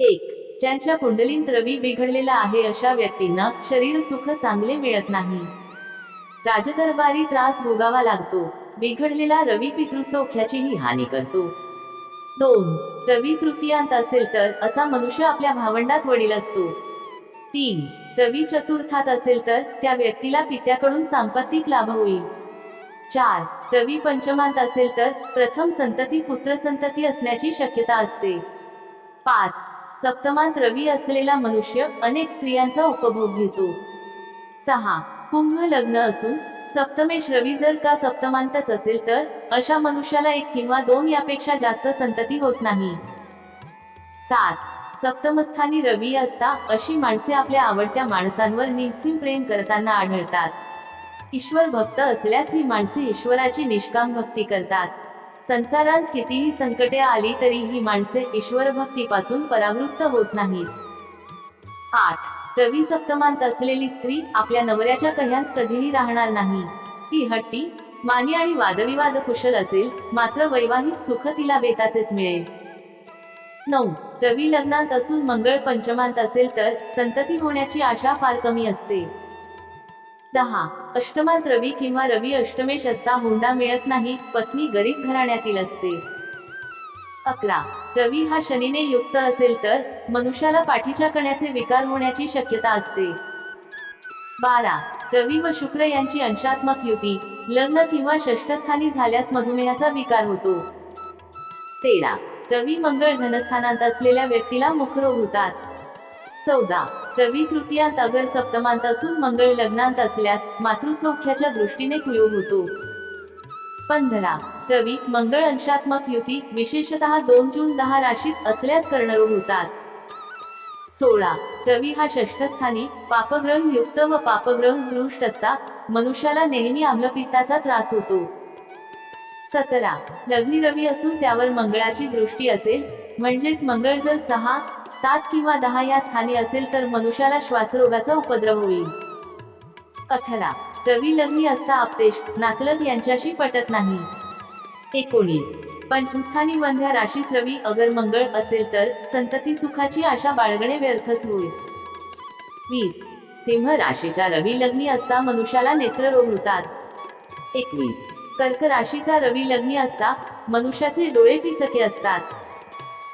एक ज्यांच्या कुंडलींत रवी बिघडलेला आहे अशा व्यक्तींना शरीर सुख चांगले मिळत नाही. राजदरबारी त्रास भोगावा लागतो बिघडलेला रवी पितृसौख्याचीही हानी करतो. दोन रवी तृतीयांत असेल तर असा मनुष्य आपल्या भावंडात वडील असतो. तीन रवी चतुर्थात असेल तर त्या व्यक्तीला पित्याकडून सांपत्तिक लाभ होईल. चार रवी पंचमांत असेल तर प्रथम संतती पुत्रसंतती असण्याची शक्यता असते. पाच सप्तमांत रवी असलेला मनुष्य अनेक स्त्रियांचा उपभोग घेतो. सहा. कुंभ लग्न असून सप्तमेश रवी जर का सप्तमांतच असेल तर अशा मनुष्याला एक किंवा दोन यापेक्षा जास्त संतती होत नाही. सात. सप्तमस्थानी रवी असता अशी माणसे आपल्या आवडत्या माणसांवर निसीम प्रेम करताना आढळतात. ईश्वर भक्त असल्यास ही माणसे ईश्वराची निष्काम भक्ती करतात. संसारात कितीही संकटे आली तरी ही माणसे ईश्वर भक्तीपासून परावृत्त होत नाहीत. आठ. रवी सप्तमांत असलेली स्त्री आपल्या नवऱ्याच्या कह्यात कधीही राहणार नाही. ती हट्टी मानी आणि वादविवाद कुशल असेल मात्र वैवाहिक सुख तिला बेताचेच मिळेल. नऊ. रवी लग्नात असून मंगळ पंचमांत असेल तर संतती होण्याची आशा फार कमी असते. दहा अष्टमात रवी किंवा रवी अष्टमेश असता हुंडा मिळत नाही पत्नी गरीब घराण्यातील असते. अकरा. रवी हा शनीने युक्त असेल तर मनुष्याला पाठीच्या कण्याचे विकार होण्याची शक्यता असते. बारा. रवी व शुक्र यांची अंशात्मक युती लग्न किंवा षष्ठस्थानी झाल्यास मधुमेहाचा विकार होतो. तेरा. रवी मंगळ धनस्थानात असलेल्या व्यक्तीला मुखरोग होतात. चौदा. रवी तृतीयांत अगर सप्तमांत असून मंगळ लग्नांत असल्यास मातृसौख्याच्या दृष्टीने कुयोग होतो. पंधरा रवी मंगळ अंशात्मक युती विशेषतः दोन जून दहा राशीत असल्यास कर्णरोग होतात. सोळा रवी हा षष्ठस्थानी पापग्रह युक्त व पापग्रह दृष्ट असता मनुष्याला नेहमी आम्लपित्ताचा त्रास होतो. सतरा लग्नी रवी असून त्यावर मंगळाची दृष्टी असेल म्हणजेच मंगळ जर सहा सात किंवा दहा या स्थानी असेल तर मनुष्याला श्वासरोगाचा उपद्रव होईल. अठरा. रवी लग्नी असता आपतेश नातलग यांच्याशी पटत नाही. एकोणीस. पंचमस्थानी मंध्या राशीस रवी अगर मंगळ असेल तर संतती सुखाची आशा बाळगणे व्यर्थच होईल वीस. सिंह राशीच्या रवी लग्नी असता मनुष्याला नेत्ररोग होतात. एकवीस. कर्क राशीचा रवी लग्नी असता मनुष्याचे डोळे पिचके असतात.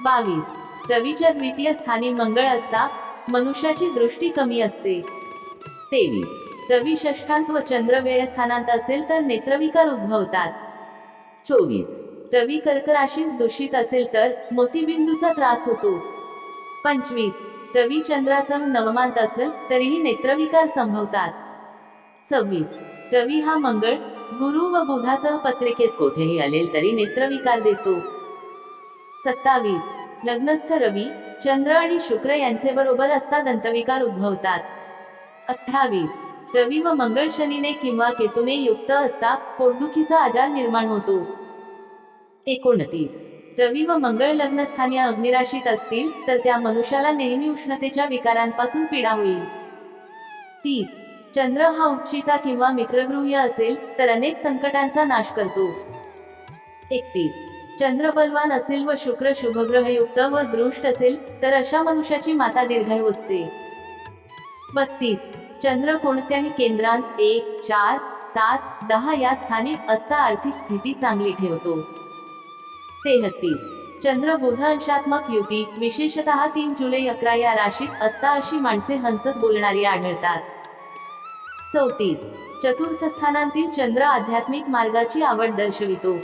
बावीस. रवीच्या द्वितीय स्थानी मंगळ असता मनुष्याची दृष्टी कमी असते. तेवीस. रवी षष्ठांत व चंद्र व्ययस्थानांत असेल तर नेत्रविकार उद्भवतात. चोवीस. रवी कर्क राशीत दूषित असेल तर मोतीबिंदूचा त्रास होतो. पंचवीस. रवी चंद्रासह नवमांत असेल तरीही नेत्रविकार संभवतात. सव्वीस. रवी हा मंगळ गुरु व बुधासह पत्रिकेत कोठेही आलेल तरी नेत्रविकार देतो. सत्तावीस. लग्नस्थ रवी चंद्र आणि शुक्र यांचे बरोबर असता दंतविकार उद्भवतात. अठ्ठावीस. रवी व मंगळ शनीने किंवा केतूने युक्त असता पोटदुखीचा आजार निर्माण होतो. एकोणतीस. रवी व मंगळ लग्नस्थानी अग्निराशीत असतील तर त्या मनुष्याला नेहमी उष्णतेच्या विकारांपासून पीडा होईल. तीस. चंद्र हा उच्चीचा किंवा मित्रगृह्य असेल तर अनेक संकटांचा नाश करतो. एकतीस. चंद्र बलवान असेल व शुक्र शुभग्रहयुक्त व दृष्ट असेल तर अशा मनुष्याची माता दीर्घायू असते. बत्तीस. चंद्र कोणत्याही केंद्रांत एक चार सात दहा या स्थानी असता आर्थिक स्थिती चांगली ठेवतो. तेहतीस चंद्र बुध अंशात्मक युती विशेषतः तीन जुलै अकरा या राशीत असता अशी माणसे हंसत बोलणारी आढळतात. चौतीस. चतुर्थ स्थानांतील चंद्र आध्यात्मिक मार्गाची आवड दर्शवितो.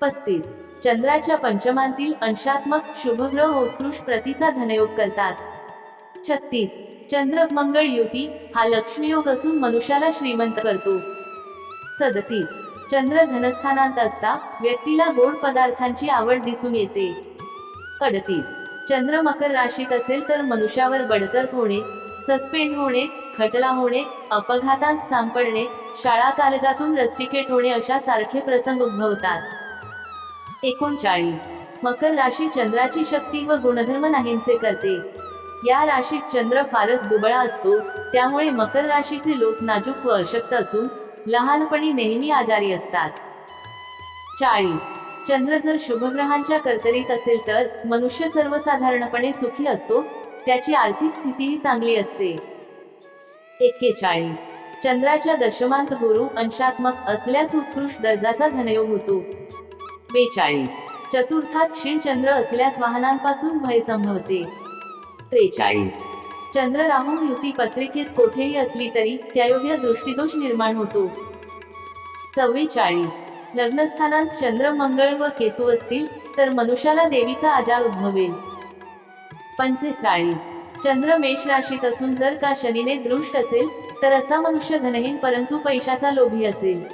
पस्तीस. चंद्राच्या पंचमांतील अंशात्मक शुभग्रह उत्कृष्ट प्रतीचा धनयोग करतात. छत्तीस. चंद्र मंगळ युती हा लक्ष्मीयोग असून मनुष्याला श्रीमंत करतो. सदतीस. चंद्र धनस्थानांत असता व्यक्तीला गोड पदार्थांची आवड दिसून येते. अडतीस. चंद्र मकर राशीत असेल तर मनुष्यावर बडतर्फ होणे सस्पेंड होणे खटला होणे अपघातात सापडणे शाळा कालजातून रस्टिकेट होणे अशा सारखे प्रसंग उद्भवतात. एकोणचाळीस. मकर राशी चंद्राची शक्ती व गुणधर्म नाहींचे करते. या राशीत चंद्र फारच दुबळा असतो त्यामुळे मकर राशीचे लोक नाजूक व अशक्त असून लहानपणी नेहमी आजारी असतात. चाळीस. चंद्र जर शुभग्रहांच्या कर्तरीत असेल तर मनुष्य सर्वसाधारणपणे सुखी असतो त्याची आर्थिक स्थितीही चांगली असते. एक्केचाळीस. चंद्राच्या दशमांत गुरु अंशात्मक असल्यास उत्कृष्ट दर्जाचा धनयोग होतो. बेचाळीस चतुर्थात क्षीण चंद्र असल्यास वाहनांपासून भय संभवते. त्रेचाळीस. चंद्र राहून युती पत्रिकेत कोठेही असली तरी त्यायोग्य दृष्टिदोष निर्माण होतो. चव्वेचाळीस. लग्नस्थानात चंद्र मंगळ व केतू असतील तर मनुष्याला देवीचा आजार उद्भवेल. पंचेचाळीस. चंद्र मेष राशीत असून जर का शनीने दृष्ट असेल तर असा मनुष्य धनहीन परंतु पैशाचा लोभी असेल.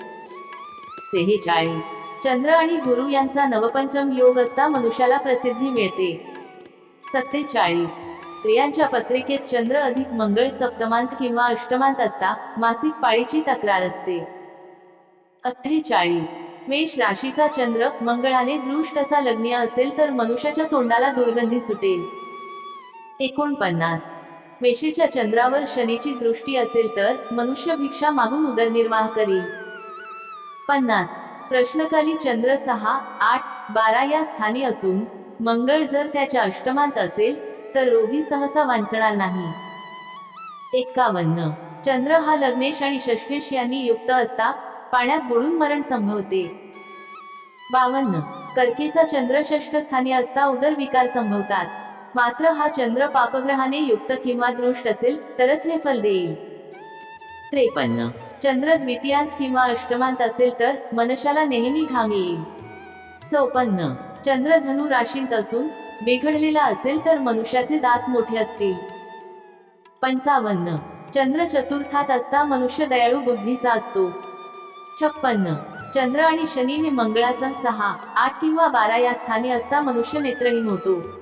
सेहेचाळीस. चंद्र आणि गुरु यांचा नवपंचम योग असता मनुष्याला प्रसिद्धी मिळते. सत्तेचाळीस. स्त्रियांच्या पत्रिकेत चंद्र अधिक मंगळ सप्तमांत किंवा अष्टमांत असता मासिक पाळीची तक्रार असते. अठ्ठेचाळीस. मेष राशीचा चंद्र मंगळाने दृष्ट असा लग्नीय असेल तर मनुष्याच्या तोंडाला दुर्गंधी सुटेल. एकोणपन्नास. मेषेच्या चंद्रावर शनीची दृष्टी असेल तर मनुष्य भिक्षा मागून उदरनिर्वाह करील. पन्नास. प्रश्नकाली चंद्र सहा आठ बारा या स्थानी असून मंगळ जर त्याच्या अष्टमांत असेल तर रोगी सहसा वांचणार नाही. एक्कावन्न चंद्र हा लग्नेश आणि षष्ठेश यांनी युक्त असता पाण्यात बुडून मरण संभवते. बावन्न. कर्केचा चंद्र षष्ठ स्थानी असता उदरविकार संभवतात. मात्र हा चंद्र पापग्रहाने युक्त किंवा दृष्ट असेल तरच हे फल देईल. त्रेपन्न. चंद्र द्वितीयांत किंवा अष्टमांत असेल तर मनुष्याला नेहमी घाम येईल. चौपन्न. चंद्र धनु राशीत असून बिघडलेला असेल तर मनुष्याचे दात मोठे असतील. पंचावन्न. चंद्र चतुर्थात असता मनुष्य दयाळू बुद्धीचा असतो. छप्पन्न. चंद्र आणि शनीने मंगळासह सहा आठ किंवा बारा या स्थानी असता मनुष्य नेत्रहीन होतो.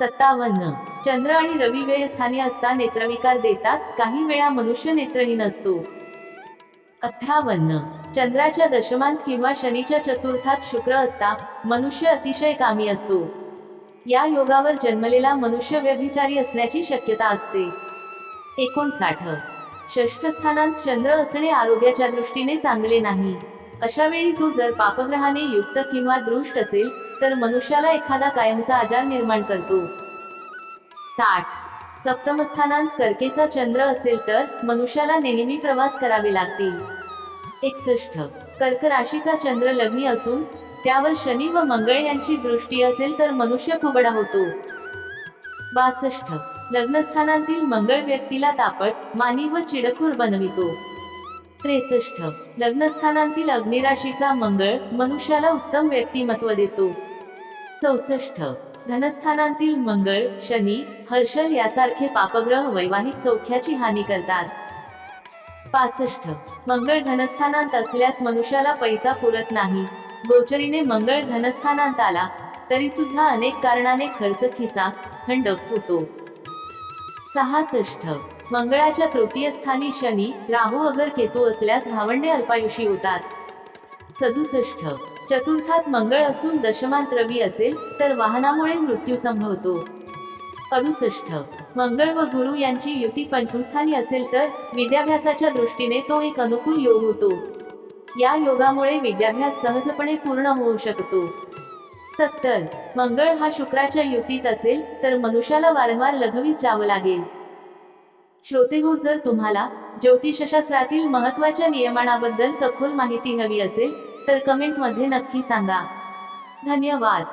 सत्तावन्न. चंद्र आणि रवी वेळ स्थानी असता नेत्रविकार देतात काही वेळा मनुष्य नेत्रहीन असतो. अठ्ठावन्न. चंद्राच्या दशमांत किंवा शनीच्या चतुर्थात शुक्र असता मनुष्य अतिशय कामी असतो. या योगावर जन्मलेला मनुष्य व्यभिचारी असण्याची शक्यता असते. एकोणसाठ. षष्ठस्थानात चंद्र असणे आरोग्याच्या दृष्टीने चांगले नाही. अशा वेळी तो जर पापग्रहाने युक्त किंवा दृष्ट असेल तर मनुष्याला एखादा कायमचा आजार निर्माण करतो. साठ. सप्तमस्थानांत कर्केचा चंद्र असेल तर मनुष्याला नेहमी प्रवास करावे लागतील. एकसष्ट. कर्क राशीचा चंद्र लग्नी असून त्यावर शनी व मंगळ यांची दृष्टी असेल तर मनुष्य फुबडा होतो. बासष्ट. लग्नस्थानातील मंगळ व्यक्तीला तापट मानी व चिडखोर बनवितो. त्रेसष्ट लग्नस्थानातील अग्निराशीचा मंगळ मनुष्याला उत्तम व्यक्तिमत्व देतो. चौसष्ट. धनस्थानातील मंगळ शनी हर्षल यासारखे पापग्रह वैवाहिक सौख्याची हानी करतात. पासष्ट. मंगळ धनस्थानांत असल्यास मनुष्याला पैसा पुरत नाही. गोचरीने मंगळ धनस्थानांत आला तरी सुद्धा अनेक कारणाने खर्च खिसा थंड होतो. सहासष्ट. मंगळाच्या तृतीय स्थानी शनी राहू अगर केतू असल्यास भावंडे अल्पायुषी होतात. सदुसष्ट. चतुर्थात मंगळ असून दशमान रवी असेल तर वाहनामुळे मृत्यू संभवतो. अडुसष्ट. मंगळ व गुरु यांची युती पंचमस्थानी असेल तर विद्याभ्यासाच्या दृष्टीने तो एक अनुकूल योग होतो. या योगामुळे विद्याभ्यास सहजपणे पूर्ण होऊ शकतो. सत्तर. मंगळ हा शुक्राच्या युतीत असेल तर मनुष्याला वारंवार लघवीस जावं लागेल. श्रोते हो जर तुम्हाला ज्योतिषशास्त्रातील महत्त्वाच्या नियमनाबद्दल सखोल माहिती हवी असेल तर कमेंटमध्ये नक्की सांगा. धन्यवाद.